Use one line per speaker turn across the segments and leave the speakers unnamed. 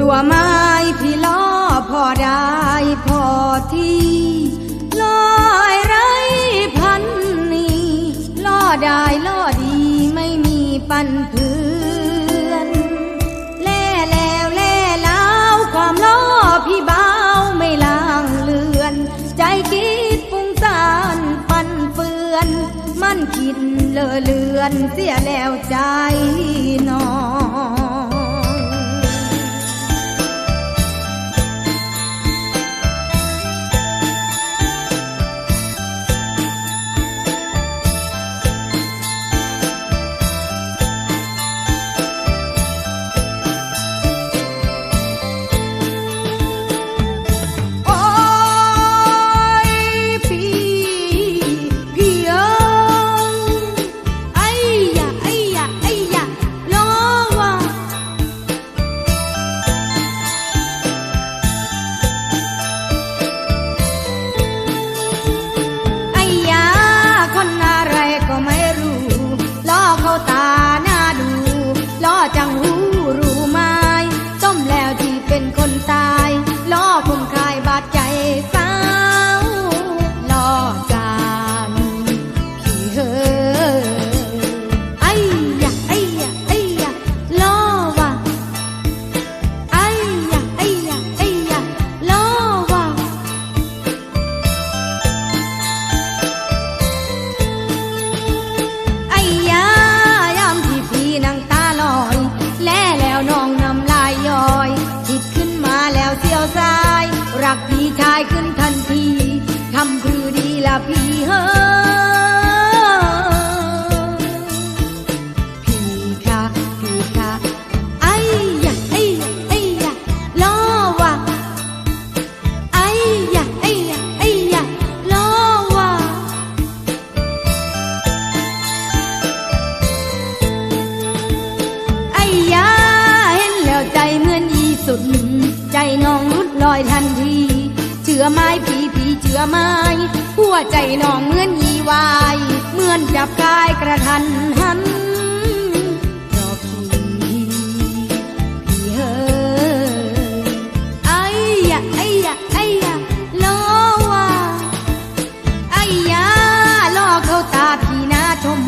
ตัวไม้พี่ล้อพอได้พอที่ลอยไรพันนี้ล่อได้ล่อดีไม่มีปันเพื่อนแล่แล้วแล่แล้วความล้อพี่เบาไม่ลางเลือน ใจคิดฟุ้งซ่านปันเฟือน มันคิดเลอเลือนเสียแล้วใจนอน็นคนตาี้ยวซ้าย รักพี่ชายขึ้นทันที ทำคือดีละพี่เฮ้ น้องรุดลอยทันที เจือไม้ผีผีเจือไม้ หัวใจน้องเหมือนยีวาย เหมือนจับกายกระทันหันดอกพีพีเฮไอ้ยะไอ้ยะไอ้ยะลว่าไอ้ยะลอเขาตาพี่นาชม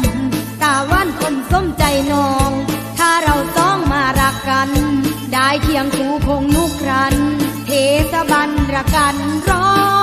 ตาวันคนสมใจน้อง ประกันร้อง